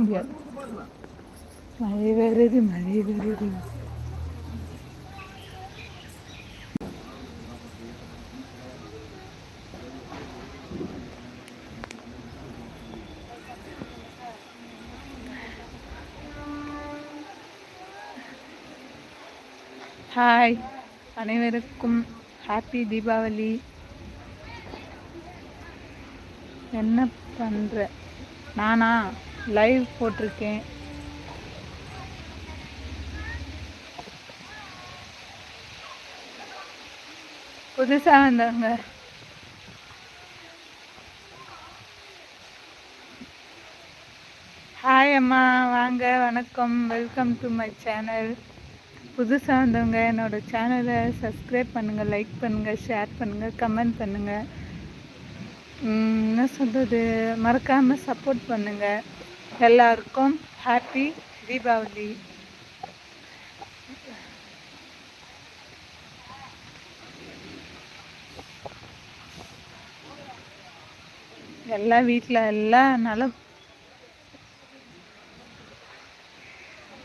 முடியாது. மழை வருது மழை வருது. ஹாய் அனைவருக்கும் ஹாப்பி தீபாவளி. என்ன பண்ணுற நானா? லைவ் போட்டிருக்கேன். புதுசாக வந்தவங்க. ஹாய் அம்மா வாங்க வணக்கம். வெல்கம் டு மை சேனல் புதுசாக வந்தவங்க என்னோட சேனலை சப்ஸ்கிரைப் பண்ணுங்கள் லைக் பண்ணுங்கள் ஷேர் பண்ணுங்கள் கமெண்ட் பண்ணுங்கள் என்ன சொல்கிறது மறக்காமல் சப்போர்ட் பண்ணுங்கள் எல்லாருக்கும் ஹாப்பி தீபாவளி. எல்லா வீட்டில் எல்லாம் நலம்.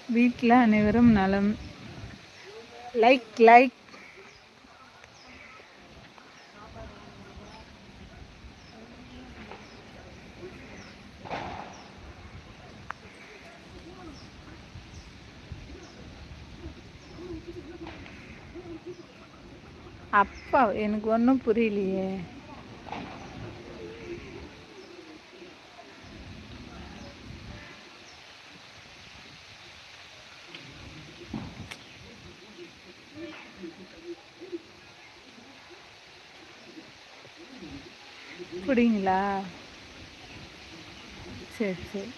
வீட்டில் அனைவரும் நலம். லைக் லைக் அப்பா எனக்கு ஒன்றும் புரியலையே. அப்படிங்களா சரி சரி.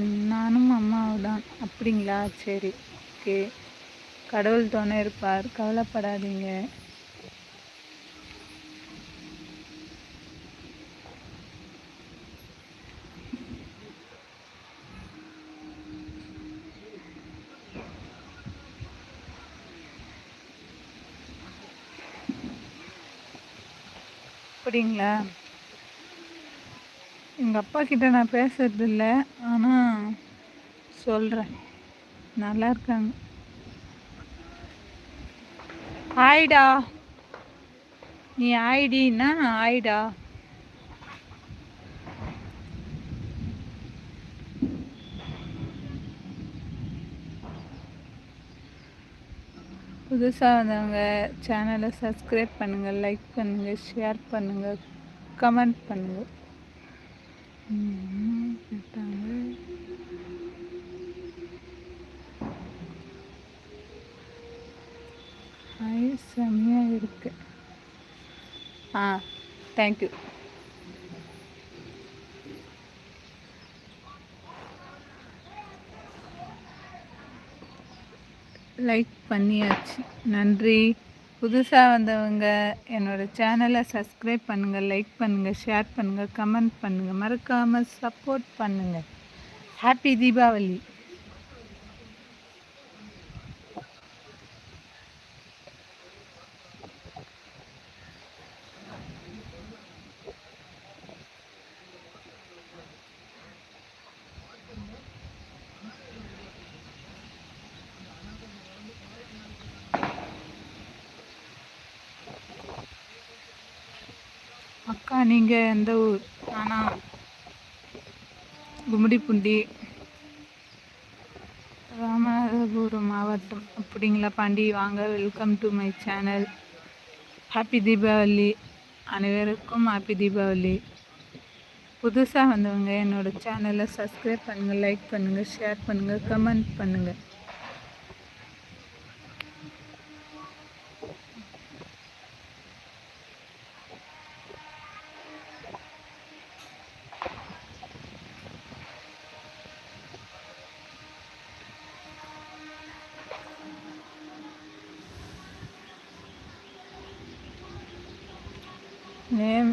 நானும் அம்மாவும் தான் அப்படிங்களா? சரி. ஓகே. கடவுள் துணை இருப்பார். கவலைப்படாதீங்க. அப்படிங்களா? எங்கள் அப்பா கிட்ட நான் பேசுறது இல்லை சொல்கிறேன் நல்லா இருக்காங்க. ஆயிடா. நீ ஆயிடின்னா ஆயிடா. புதுசாக வந்தவங்க சேனலை சப்ஸ்கிரைப் பண்ணுங்கள் லைக் பண்ணுங்கள் ஷேர் பண்ணுங்கள் கமெண்ட் பண்ணுங்கள் செம்மையாக இருக்கு. ஆ தேங்க்யூ லைக் பண்ணியாச்சு. நன்றி. புதுசாக வந்தவங்க என்னோடய சேனலை சப்ஸ்கிரைப் பண்ணுங்கள் லைக் பண்ணுங்கள் ஷேர் பண்ணுங்கள் கமெண்ட் பண்ணுங்கள் மறக்காமல் சப்போர்ட் பண்ணுங்கள் ஹாப்பி தீபாவளி நீங்கள் எந்த ஊர்? ஆனால் கும்மிடிப்பூண்டி. ராமநாதபுரம் மாவட்டம். அப்படிங்களா பாண்டி? வாங்க welcome to my channel happy Deepavali அனைவருக்கும் ஹாப்பி தீபாவளி புதுசாக வந்தவங்க என்னோடய சேனலை சப்ஸ்கிரைப் பண்ணுங்கள் லைக் பண்ணுங்கள் ஷேர் பண்ணுங்கள் கமெண்ட் பண்ணுங்கள் நேம்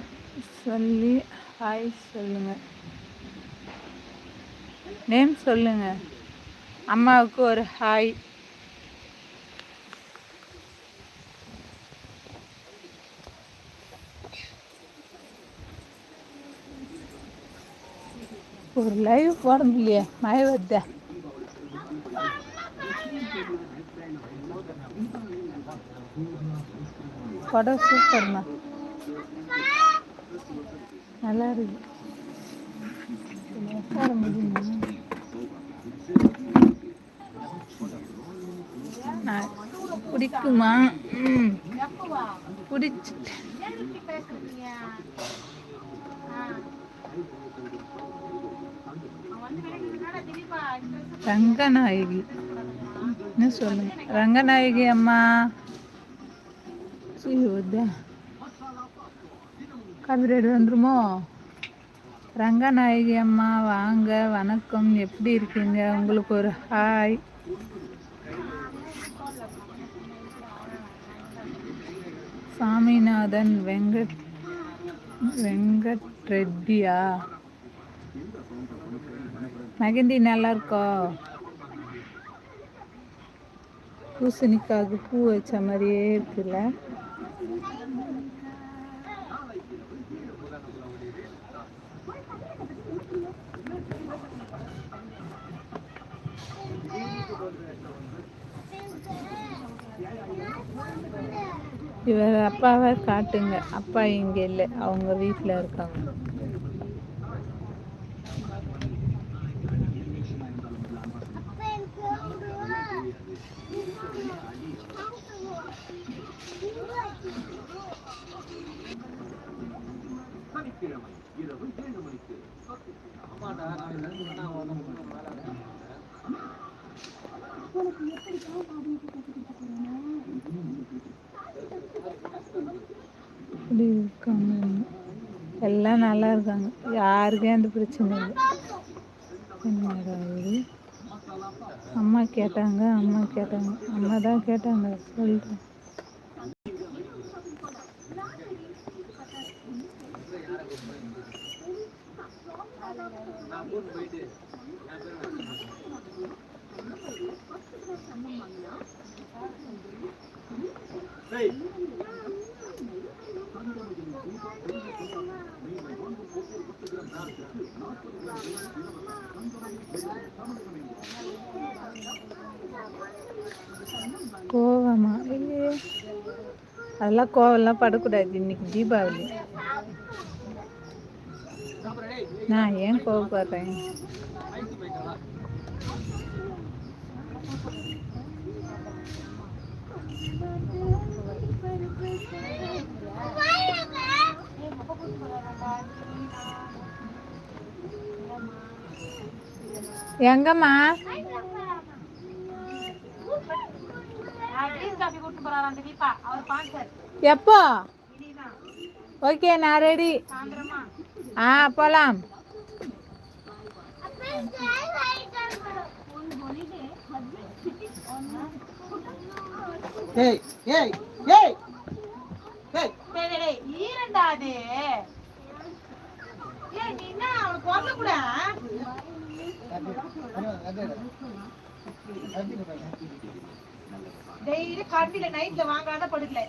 சொல்லி ஹாய் சொல்லுங்கள் நேம் சொல்லுங்கள் அம்மாவுக்கு ஒரு ஹாய். ஒரு லைவ் போடணும் இல்லையா மழை வருத? படம் சூப்பர்மா நல்லா இருக்கு. உட்கார முடியுமா நான் பிடிக்குமா ம். பிடிச்சி ரங்கநாயகி. என்ன சொல்லுங்க? ரங்கநாயகி அம்மா. சீதா காப்பிரைட் வந்துருமோ? ரங்கநாயகி அம்மா வாங்க வணக்கம். எப்படி இருக்கீங்க? உங்களுக்கு ஒரு ஹாய் சாமிநாதன் வெங்கட் வெங்கட் ரெட்டியா மெகந்தி நல்லா இருக்கோ? பூசணிக்காவுக்கு பூ வச்ச மாதிரியே இருக்குல்ல? இவர் அப்பாவை காட்டுங்க. அப்பா இங்கே இல்லை. அவங்க வீட்டில் இருக்காங்க. இப்படி இருக்காங்க எல்லாம் நல்லா இருக்காங்க. யாருக்கும் எந்த பிரச்சனை இல்லை. என்னடா அம்மா கேட்டாங்க அம்மா கேட்டாங்க. அம்மா தான் கேட்டாங்க. சொல்லிட்டேன் கோவமா? இல்லையே அதெல்லாம் கோவம்லாம் படக்கூடாது. இன்னைக்கு தீபாவளி. நான் ஏன் கோவப்படுறேன்? எங்கம்மா? எப்போ? ஓகே நான் ரெடி ஆ போலாம். ஏய் ஏய் ஏய் ஏய். ஈரண்டாது ஏய் நீ என்ன அவனுக்கு வந்து கூட? டெய்லி கண்டில நைட்ல வாங்காத படுக்கல.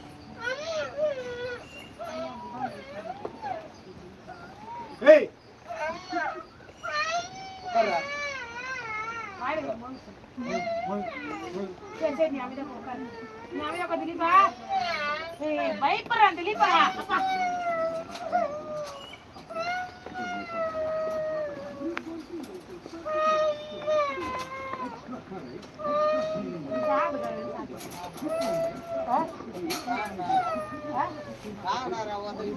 ஏய்! சரி சரி போ, உட்காரு. உட்காரு திலீபா. பயப்படுறான் திலீபா. அப்பா ராவணா வந்து